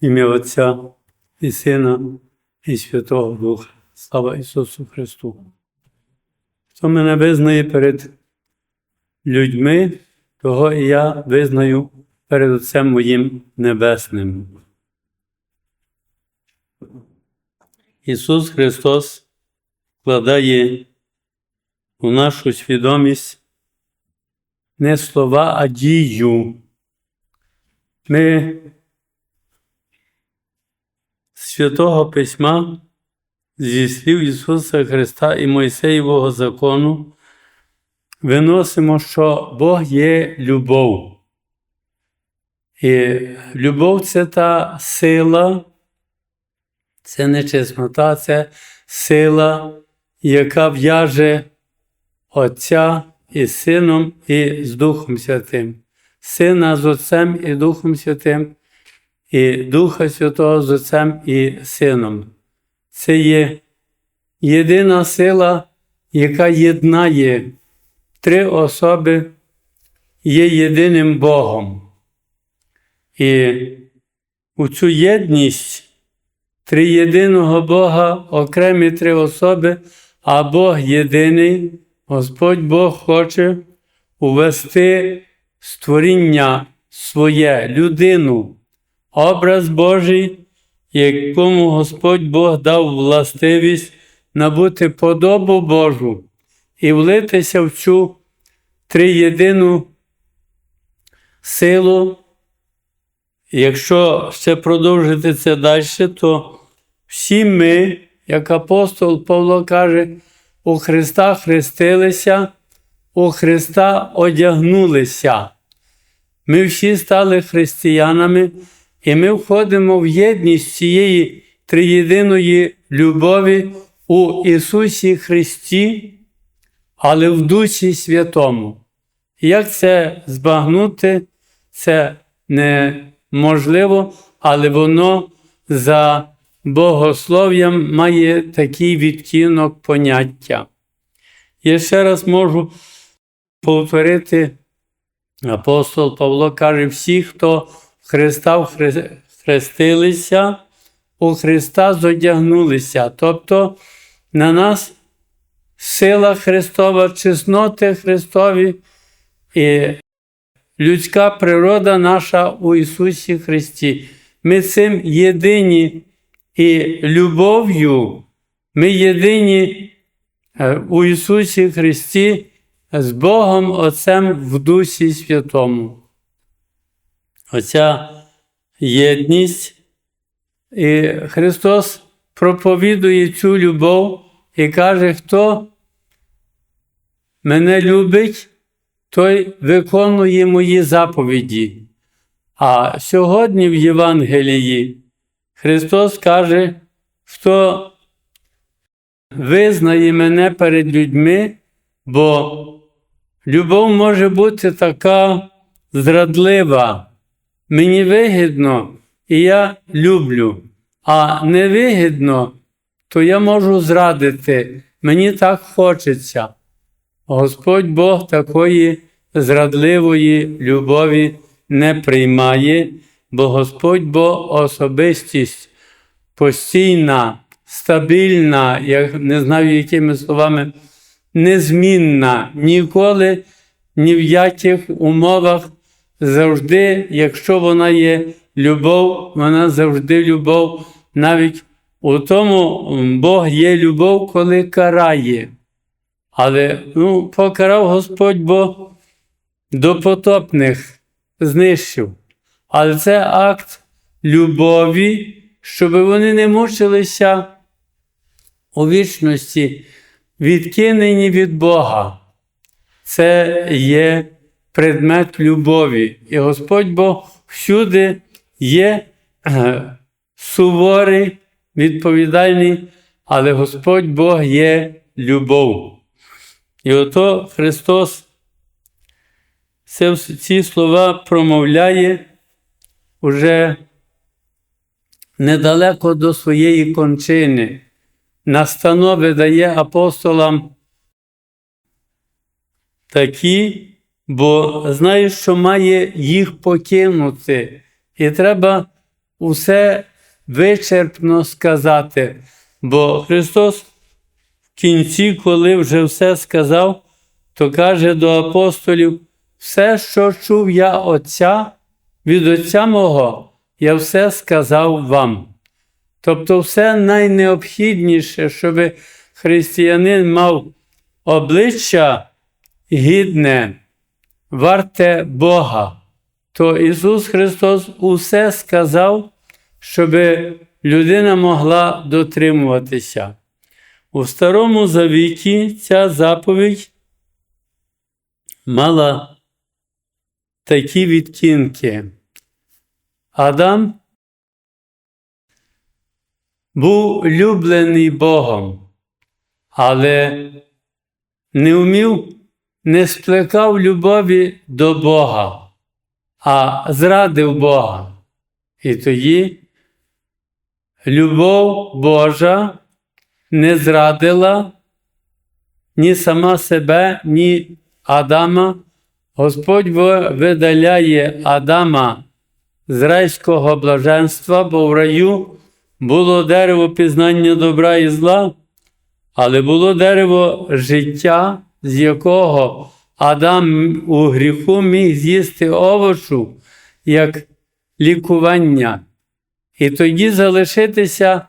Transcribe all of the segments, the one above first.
ім'я Отця і Сина, і Святого Духа. Слава Ісусу Христу. Хто мене визнає перед людьми, того і я визнаю перед Отцем моїм Небесним. Ісус Христос вкладає у нашу свідомість не слова, а дію. Ми Святого Письма зі слів Ісуса Христа і Мойсеєвого закону виносимо, що Бог є любов. І любов це та сила, це не чеснота, це сила, яка в'яже Отця і Сином, і з Духом Святим. Сина з Отцем і Духом Святим, і Духа Святого з Отцем і Сином. Це є єдина сила, яка єднає три особи, є єдиним Богом. І у цю єдність триєдиного Бога, окремі три особи, а Бог єдиний, Господь Бог хоче увести створіння своє, людину, образ Божий, якому Господь Бог дав властивість набути подобу Божу і влитися в цю триєдину силу. Якщо ще продовжити це далі, то всі ми, як апостол Павло каже, у Христа хрестилися, у Христа одягнулися. Ми всі стали християнами, і ми входимо в єдність цієї триєдиної любові у Ісусі Христі, але в Дусі Святому. Як це збагнути, це неможливо, але воно за богослов'ям має такий відтінок поняття. Я ще раз можу повторити, апостол Павло каже, всі, хто Христа хрестилися, у Христа зодягнулися. Тобто на нас сила Христова, чесноти Христові і людська природа наша у Ісусі Христі. Ми цим єдині і любов'ю, ми єдині е, у Ісусі Христі з Богом Отцем в Дусі Святому. Оця єдність. І Христос проповідує цю любов і каже, хто мене любить, той виконує мої заповіді. А сьогодні в Євангелії Христос каже, хто визнає мене перед людьми, бо любов може бути така зрадлива. Мені вигідно, і я люблю, а не вигідно, то я можу зрадити. Мені так хочеться. Господь Бог такої зрадливої любові не приймає, бо Господь Бог особистість постійна, стабільна, я не знаю, якими словами, незмінна, ніколи ні в яких умовах завжди, якщо вона є любов, вона завжди любов. Навіть у тому Бог є любов, коли карає. Але ну, покарав Господь Бог до потопних знищив. Але це акт любові, щоб вони не мучилися у вічності, відкинені від Бога. Це є предмет любові. І Господь Бог всюди є е, суворий, відповідальний, але Господь Бог є любов. І ото Христос ці слова промовляє уже недалеко до своєї кончини. Настанови дає апостолам такі, бо знає, що має їх покинути. І треба усе вичерпно сказати. Бо Христос в кінці, коли вже все сказав, то каже до апостолів: все, що чув я Отця, від Отця мого, я все сказав вам. Тобто, все найнеобхідніше, щоб християнин мав обличчя гідне, варте Бога, то Ісус Христос усе сказав, щоб людина могла дотримуватися. У Старому Завіті ця заповідь мала такі відтінки. Адам був люблений Богом, але не вмів, не сплекав любові до Бога, а зрадив Бога. І тоді любов Божа не зрадила ні сама себе, ні Адама. Господь видаляє Адама з райського блаженства, бо в раю було дерево пізнання добра і зла, але було дерево життя, з якого Адам у гріху міг з'їсти овочу як лікування, і тоді залишитися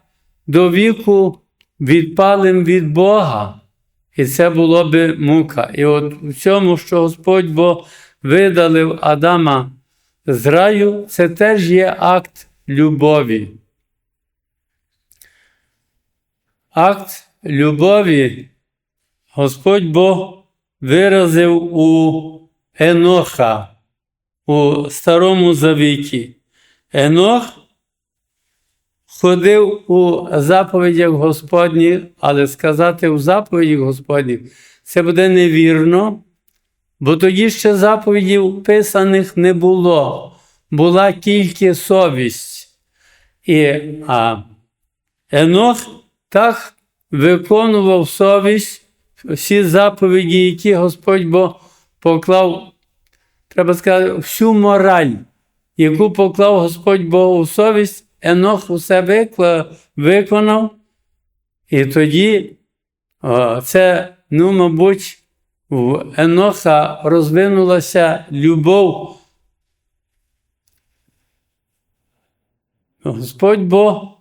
до віку відпалим від Бога. І це було би мука. І от в цьому, що Господь Бог видалив Адама з раю, це теж є акт любові. Акт любові Господь Бог виразив у Еноха у Старому Завіті. Енох ходив у заповідях Господніх, але сказати у заповідях Господніх це буде невірно, бо тоді ще заповідів писаних не було, була тільки совість. І а, Енох так виконував совість всі заповіді, які Господь Бог поклав, треба сказати, всю мораль, яку поклав Господь Бог у совість, Енох усе викла, виконав. І тоді о, це, ну, мабуть, в Еноха розвинулася любов. Господь Бог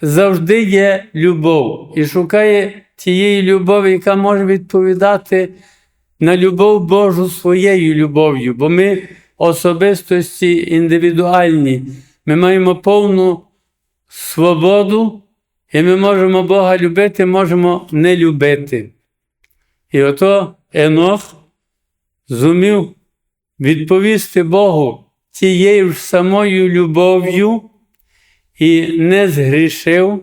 завжди є любов і шукає тієї любові, яка може відповідати на любов Божу своєю любов'ю, бо ми особистості індивідуальні, ми маємо повну свободу, і ми можемо Бога любити, можемо не любити. І ото Енох зумів відповісти Богу тією ж самою любов'ю і не згрішив,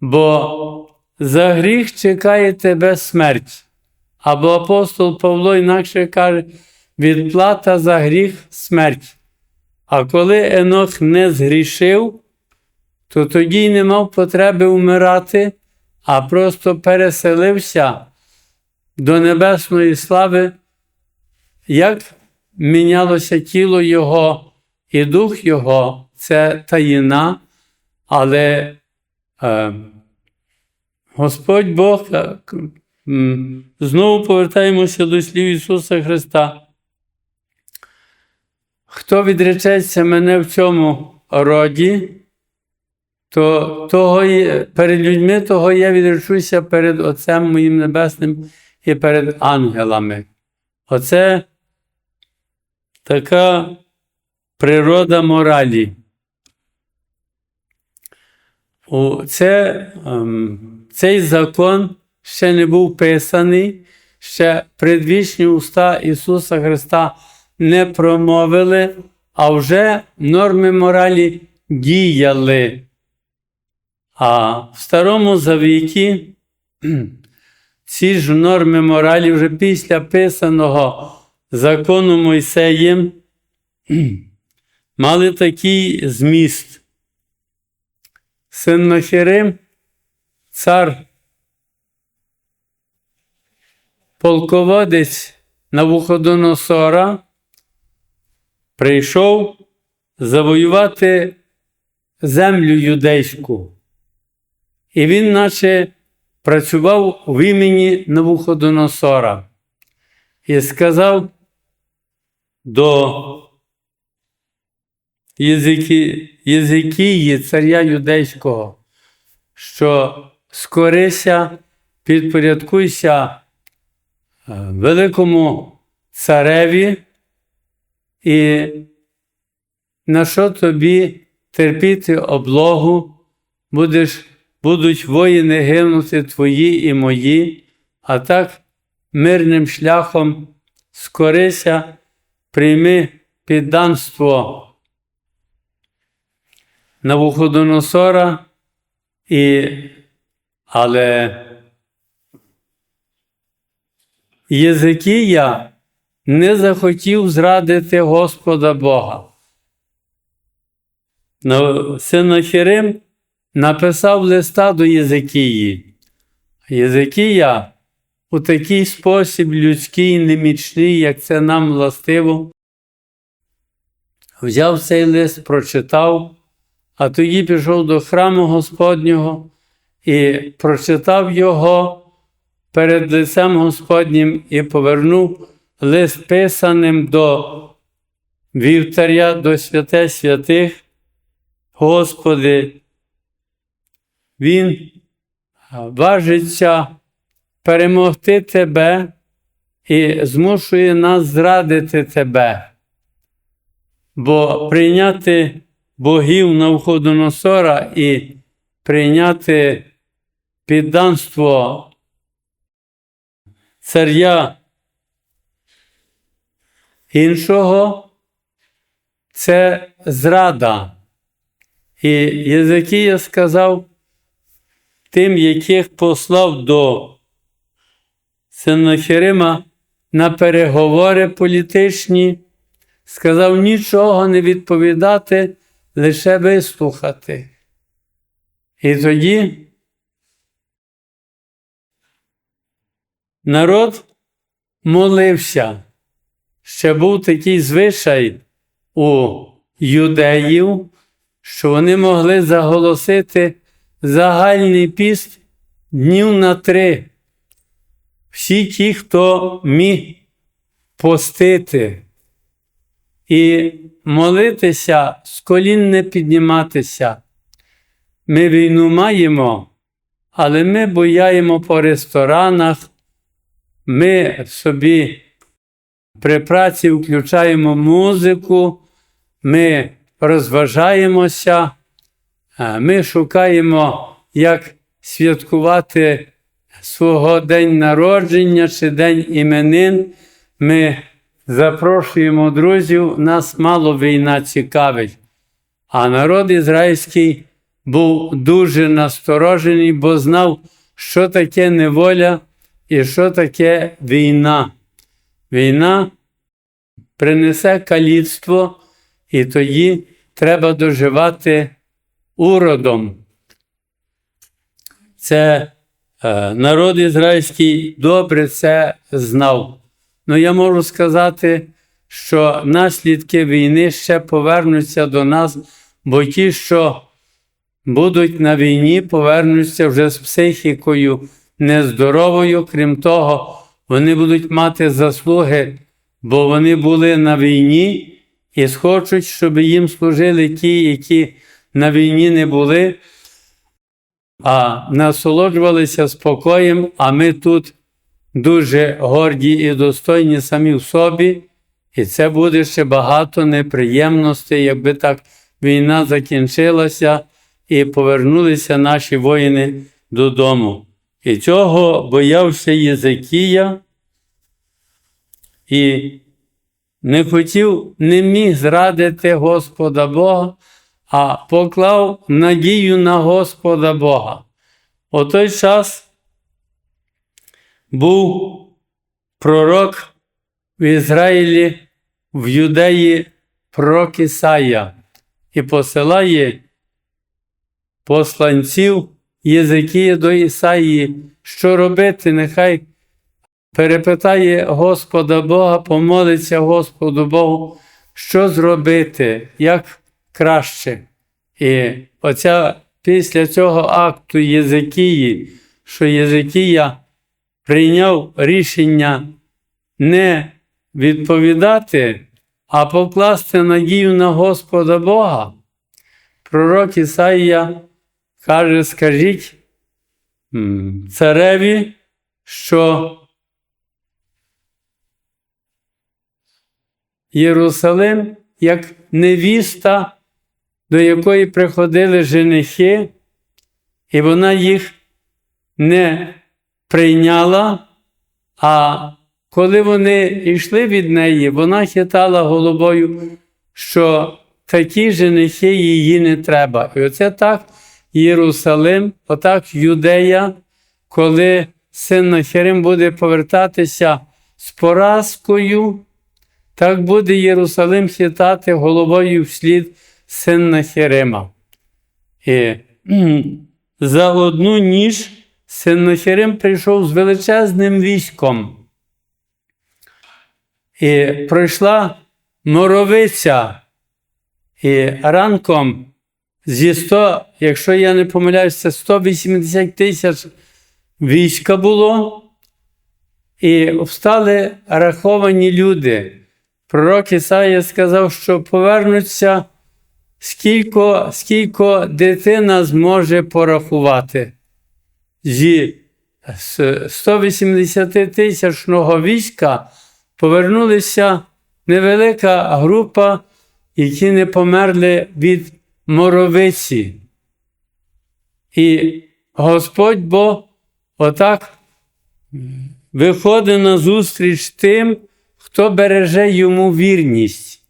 бо за гріх чекає тебе смерть. Або апостол Павло інакше каже, відплата за гріх смерть. А коли Енох не згрішив, то тоді й не мав потреби вмирати, а просто переселився до небесної слави, як мінялося тіло Його і дух Його, це таїна, але е, Господь Бог, знову повертаємося до слів Ісуса Христа. Хто відречеться мене в цьому роді, то того є- перед людьми того я відречуся перед Отцем моїм Небесним і перед ангелами. Оце така природа моралі. Це, ем, цей закон ще не був писаний, ще предвічні уста Ісуса Христа не промовили, а вже норми моралі діяли. А в Старому Завіті ці ж норми моралі вже після писаного закону Мойсеєм мали такий зміст. Синнахірим, цар, полководець Навуходоносора, прийшов завоювати землю юдейську. І він, наче, працював в імені Навуходоносора і сказав до Єзикі, Єзикії, царя юдейського, що скорися, підпорядкуйся е, великому цареві, і на що тобі терпіти облогу, будеш, будуть воїни гинути твої і мої, а так мирним шляхом скорися, прийми підданство. Навуходоносора, і, але Єзикія не захотів зрадити Господа Бога. Но Синахірим написав листа до Єзикії. Єзикія у такий спосіб людський, немічний, як це нам властиво, взяв цей лист, прочитав, а тоді пішов до храму Господнього і прочитав його перед лицем Господнім і повернув лист писаним до вівтаря, до святе святих. Господи, Він важиться перемогти Тебе і змушує нас зрадити Тебе, бо прийняти богів Навходоносора і прийняти підданство царя іншого це зрада. І Єзекія сказав тим, яких послав до Сенахирима на переговори політичні, сказав нічого не відповідати, лише вислухати. І тоді народ молився. Ще був такий звичай у юдеїв, що вони могли заголосити загальний піст днів на три. Всі ті, хто міг постити і молитися, з колін не підніматися. Ми війну маємо, але ми бояємо по ресторанах, ми собі при праці включаємо музику, ми розважаємося, ми шукаємо, як святкувати свого день народження чи день іменин. Ми запрошуємо друзів, нас мало війна цікавить. А народ ізраїльський був дуже насторожений, бо знав, що таке неволя і що таке війна. Війна принесе каліцтво, і тоді треба доживати уродом. Це е, народ ізраїльський добре це знав. Ну я можу сказати, що наслідки війни ще повернуться до нас, бо ті, що будуть на війні, повернуться вже з психікою нездоровою. Крім того, вони будуть мати заслуги, бо вони були на війні і схочуть, щоб їм служили ті, які на війні не були, а насолоджувалися спокоєм, а ми тут дуже горді і достойні самі в собі. І це буде ще багато неприємностей, якби так війна закінчилася і повернулися наші воїни додому. І цього боявся Єзекія і не хотів, не міг зрадити Господа Бога, а поклав надію на Господа Бога. У той час був пророк в Ізраїлі, в Юдеї пророк Ісая і посилає посланців Єзикія до Ісаї, що робити, нехай перепитає Господа Бога, помолиться Господу Богу, що зробити, як краще. І оця після цього акту Єзикії, що Єзикія прийняв рішення не відповідати, а покласти надію на Господа Бога. Пророк Ісаїя каже: скажіть цареві, що Єрусалим як невіста, до якої приходили женихи, і вона їх не прийняла, а коли вони йшли від неї, вона хитала головою, що такі женихи її не треба. І оце так Єрусалим, отак Юдея, коли син Нахерим буде повертатися з поразкою, так буде Єрусалим хитати головою вслід син Нахерима. І за одну ніч син Нахерим прийшов з величезним військом. І пройшла моровиця, і ранком зі 100, якщо я не помиляюся, 180 тисяч війська було, і встали раховані люди. Пророк Ісаїя сказав, що повернуться, скільки, скільки дитина зможе порахувати. Зі 180 тисячного війська повернулися невелика група, які не померли від моровиці. І Господь Бог отак виходить на зустріч тим, хто береже йому вірність.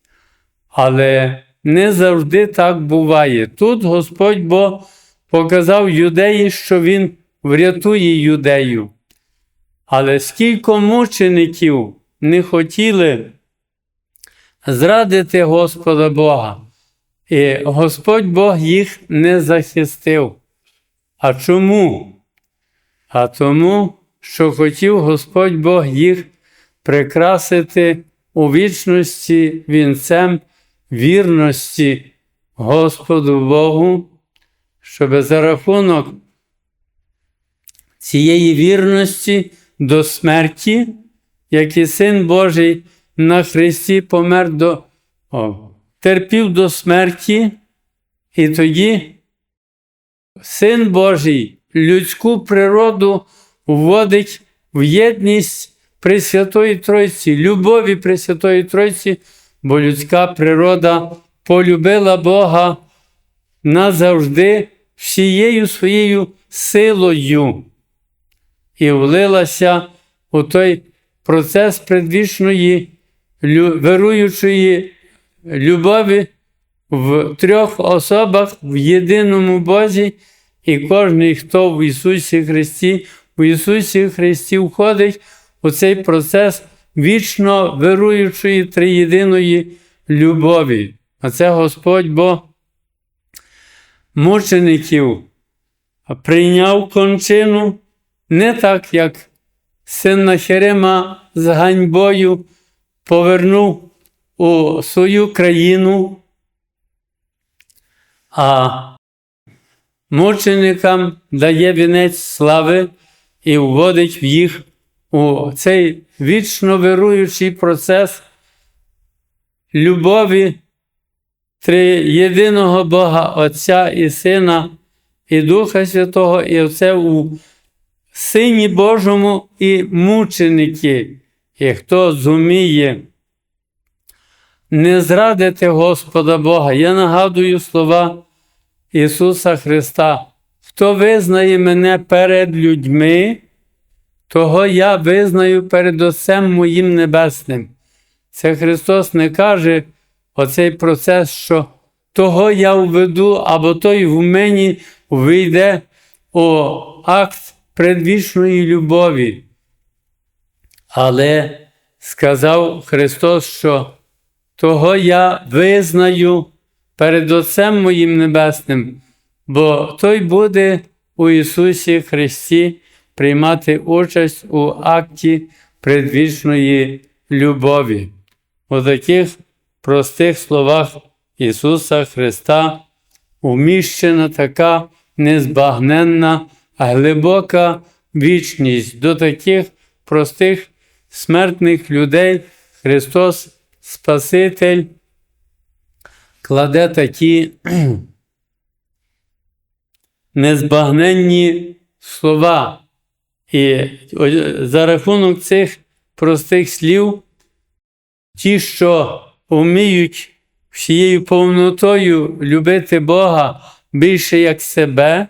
Але не завжди так буває. Тут Господь Бог показав юдеї, що Він врятує юдею. Але скільки мучеників не хотіли зрадити Господа Бога, і Господь Бог їх не захистив. А чому? А тому, що хотів Господь Бог їх прикрасити у вічності вінцем вірності Господу Богу, щоб за рахунок цієї вірності до смерті, як і Син Божий на Христі помер до, о, терпів до смерті, і тоді Син Божий людську природу вводить в єдність Пресвятої Тройці, любові Пресвятої Тройці, бо людська природа полюбила Бога назавжди всією своєю силою і влилася у той процес предвічної вируючої любові в трьох особах в єдиному Бозі, і кожен, хто в Ісусі Христі, в Ісусі Христі входить у цей процес вічно вируючої триєдиної любові. А це Господь Бог мучеників прийняв кончину не так, як син Нахерима з ганьбою повернув у свою країну, а мученикам дає вінець слави і вводить в їх у цей вічно вируючий процес любові триєдиного Бога Отця і Сина, і Духа Святого, і Оце у Сині Божому і мученики. І хто зуміє не зрадити Господа Бога, я нагадую слова Ісуса Христа. Хто визнає мене перед людьми, того я визнаю перед Отцем моїм Небесним. Це Христос не каже оцей процес, що того я введу, або той в мені вийде у акт предвічної любові. Але сказав Христос, що того я визнаю перед Отцем моїм Небесним, бо той буде у Ісусі Христі приймати участь у акті предвічної любові. У таких простих словах Ісуса Христа вміщена така незбагненна, глибока вічність до таких простих смертних людей Христос Спаситель кладе такі незбагненні слова. І за рахунок цих простих слів, ті, що вміють всією повнотою любити Бога більше як себе,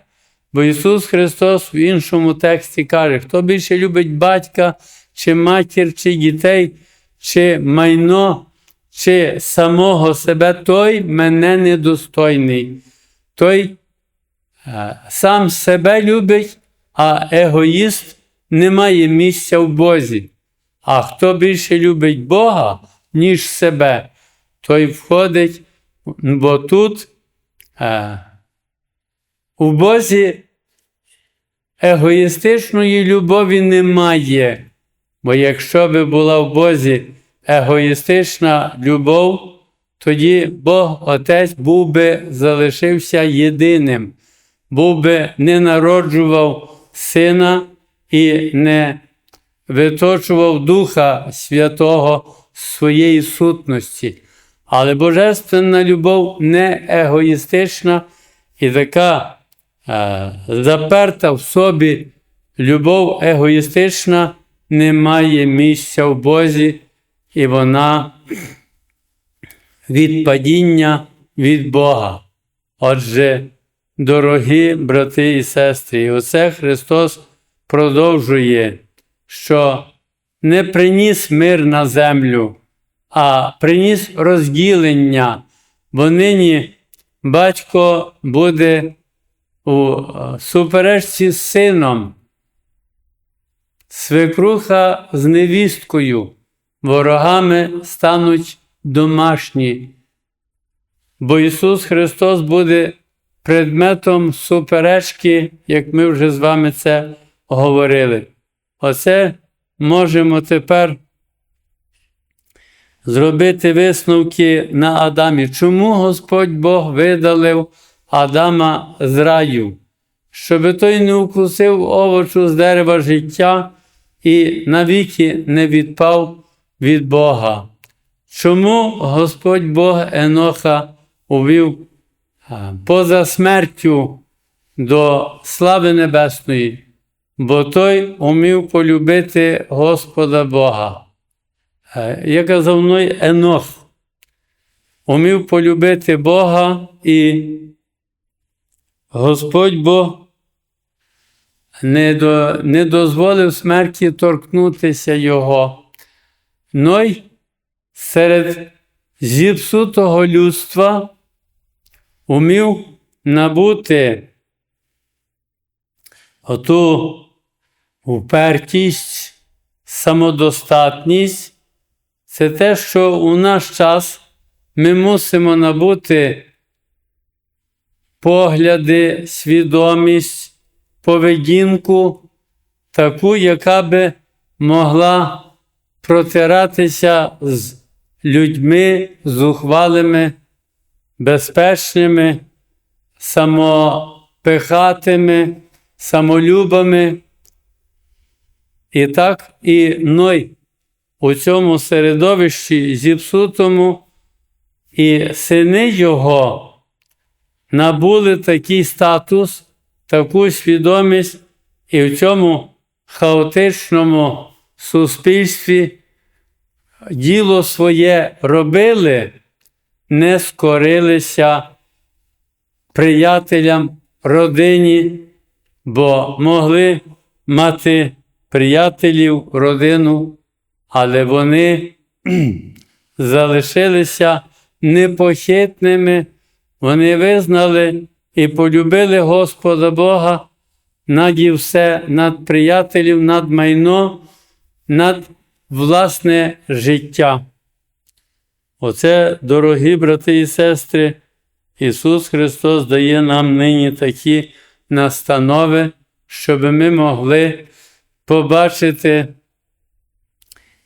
бо Ісус Христос в іншому тексті каже, хто більше любить батька, чи матір, чи дітей, чи майно, чи самого себе, той мене недостойний. Той е, сам себе любить, а егоїст не має місця в Бозі. А хто більше любить Бога, ніж себе, той входить, бо тут е, у Бозі егоїстичної любові немає. Бо якщо би була в Бозі егоїстична любов, тоді Бог Отець був би залишився єдиним, був би не народжував сина і не виточував Духа Святого своєї сутності. Але Божественна любов не егоїстична і така е, заперта в собі любов егоїстична не має місця в Бозі, і вона від падіння від Бога. Отже, дорогі брати і сестри, і оце Христос продовжує, що не приніс мир на землю, а приніс розділення, бо нині батько буде у е, суперечці з сином, свекруха з невісткою, ворогами стануть домашні, бо Ісус Христос буде предметом суперечки, як ми вже з вами це говорили. Оце можемо тепер зробити висновки на Адамі. Чому Господь Бог видалив Адама з раю? Щоб той не укусив овочу з дерева життя і навіки не відпав від Бога. Чому Господь Бог Еноха увів поза смертю до слави небесної? Бо той умів полюбити Господа Бога. Е, Я казав мною Енох, умів полюбити Бога і Господь Бог не, до, не дозволив смерті торкнутися Його. Ной серед зіпсутого людства умів набути оту упертість, самодостатність. Це те, що у наш час ми мусимо набути погляди, свідомість, поведінку, таку, яка би могла протиратися з людьми зухвалими, безпечними, самопихатими, самолюбами. І так і Ной у цьому середовищі зіпсутому, і сини його набули такий статус, таку свідомість, і в цьому хаотичному суспільстві діло своє робили, не скорилися приятелям, родині, бо могли мати приятелів, родину, але вони залишилися непохитними, вони визнали і полюбили Господа Бога над і все, над приятелів, над майно, над власне життя. Оце, дорогі брати і сестри, Ісус Христос дає нам нині такі настанови, щоб ми могли побачити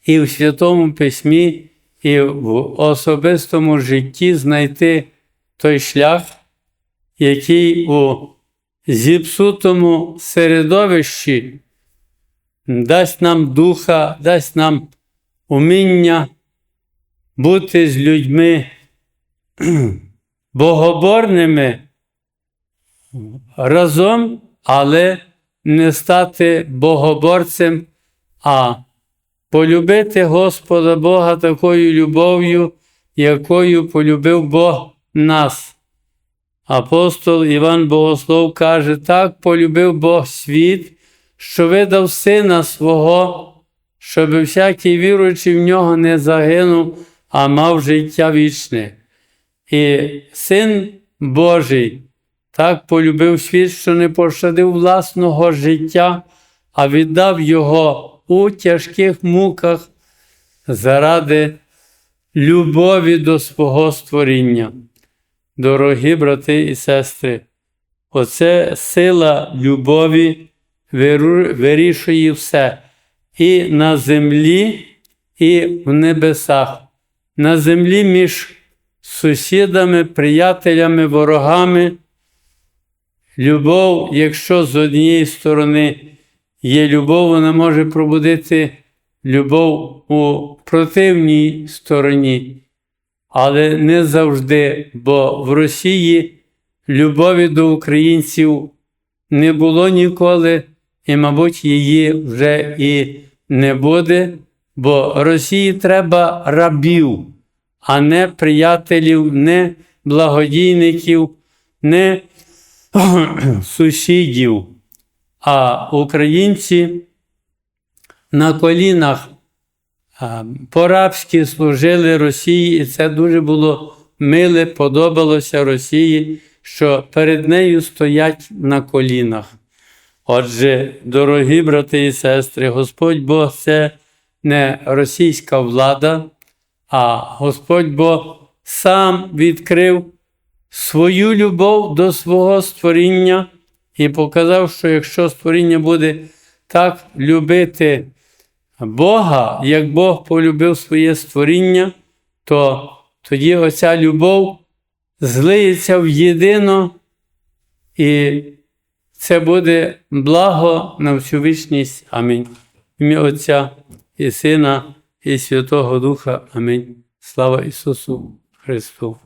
і в Святому Письмі, і в особистому житті знайти той шлях, який у зіпсутому середовищі дасть нам духа, дасть нам уміння бути з людьми богоборними разом, але не стати богоборцем, а полюбити Господа Бога такою любов'ю, якою полюбив Бог нас. Апостол Іван Богослов каже, так полюбив Бог світ, що видав Сина свого, щоб всякий віруючий в нього не загинув, а мав життя вічне. І Син Божий так полюбив світ, що не пощадив власного життя, а віддав його у тяжких муках заради любові до свого створіння. Дорогі брати і сестри, оце сила любові вирішує все і на землі, і в небесах. На землі між сусідами, приятелями, ворогами. Любов, якщо з однієї сторони є любов, вона може пробудити любов у противній стороні, але не завжди, бо в Росії любові до українців не було ніколи, і, мабуть, її вже і не буде, бо Росії треба рабів, а не приятелів, не благодійників, не сусідів. А українці на колінах по-рабськи служили Росії, і це дуже було миле, подобалося Росії, що перед нею стоять на колінах. Отже, дорогі брати і сестри, Господь Бог це не російська влада, а Господь Бог сам відкрив свою любов до свого створіння і показав, що якщо створіння буде так любити Бога, як Бог полюбив своє створіння, то тоді оця любов злиється в єдино, і це буде благо на всю вічність. Амінь. Ім'я Отця і Сина, і Святого Духа. Амінь. Слава Ісусу Христу.